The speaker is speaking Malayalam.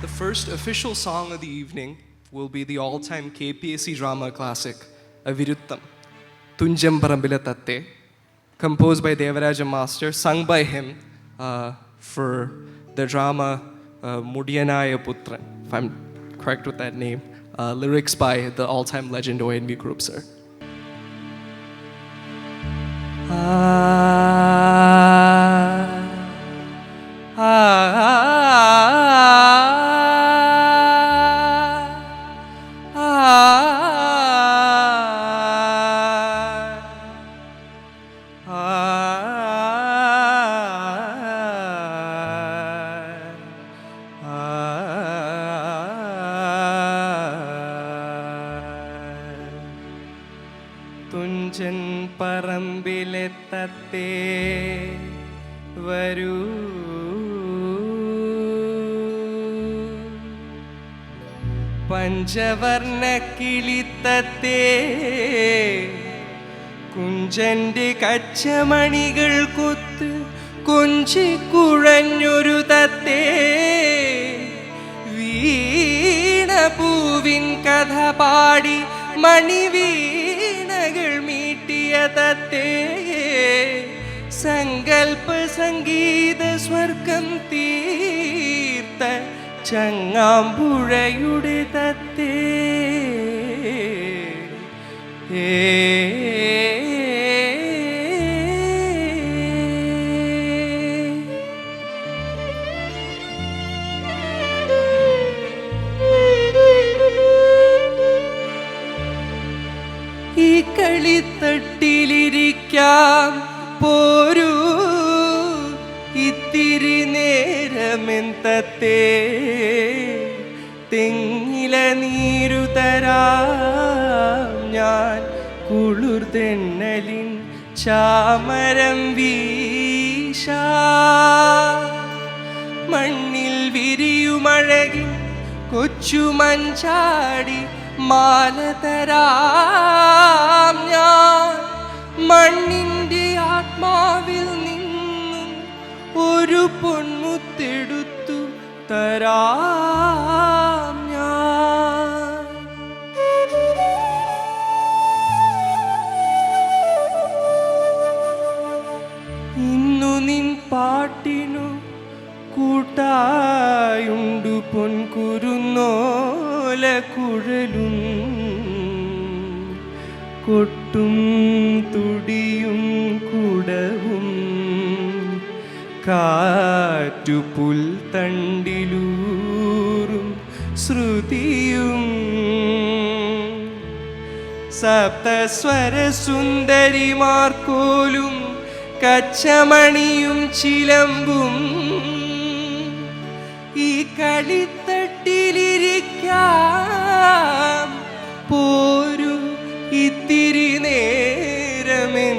The first official song of the evening will be the all time KPAC drama classic, Aviruttam, Tunjam Parambila Tatte, composed by Devaraja Master, sung by him uh, for the drama uh, Putran, if I'm correct with that name. Uh, lyrics by the all time legend ONV Group, sir. Thunchan പറമ്പിലെത്തത്തേ വരൂ. പഞ്ചവർണ കിളിത്തത്തേ കുഞ്ചന്റെ കച്ചമണികൾ കൊത്ത് കൊഞ്ചി കുഴഞ്ഞൊരു തത്തേ. വീണ പൂവിൻ കഥ പാടി മണിവീണകൾ മീട്ടിയ തത്തേ സങ്കൽപ്പ സംഗീത സ്വർഗം തീർത്ത ചങ്ങാമ്പുഴയുടെ തത്തേ. ഏ കളിത്തട്ടിലിരിക്കാം പോരൂ ഇത്തിരി നേരമെന്തത്തെ. തെങ്ങില നീരു തരാം ഞാൻ കുളിർ തെണ്ണലിൻ ചാമരം വീശ. മണ്ണിൽ വിരിയുമഴകിൻ കൊച്ചു മഞ്ചാടി പൊന്മുത്തെടുത്തു തരാം ഞാൻ. ഇന്നു നിൻ പാട്ടിനു കൂട്ടായുണ്ടു പൊൻകുരുന്നോല കുഴലും. കൊട്ടും തുടിയും കുടവും കാറ്റു പുൽത്തണ്ടിലൂറും ശ്രുതിയും സപ്തസ്വര സുന്ദരിമാർക്കോലും കച്ചമണിയും ചിലമ്പും ഈ കളിത്തട്ടിലിരിക്കാം. പോരും ഇത്തിരി നേരമെൻ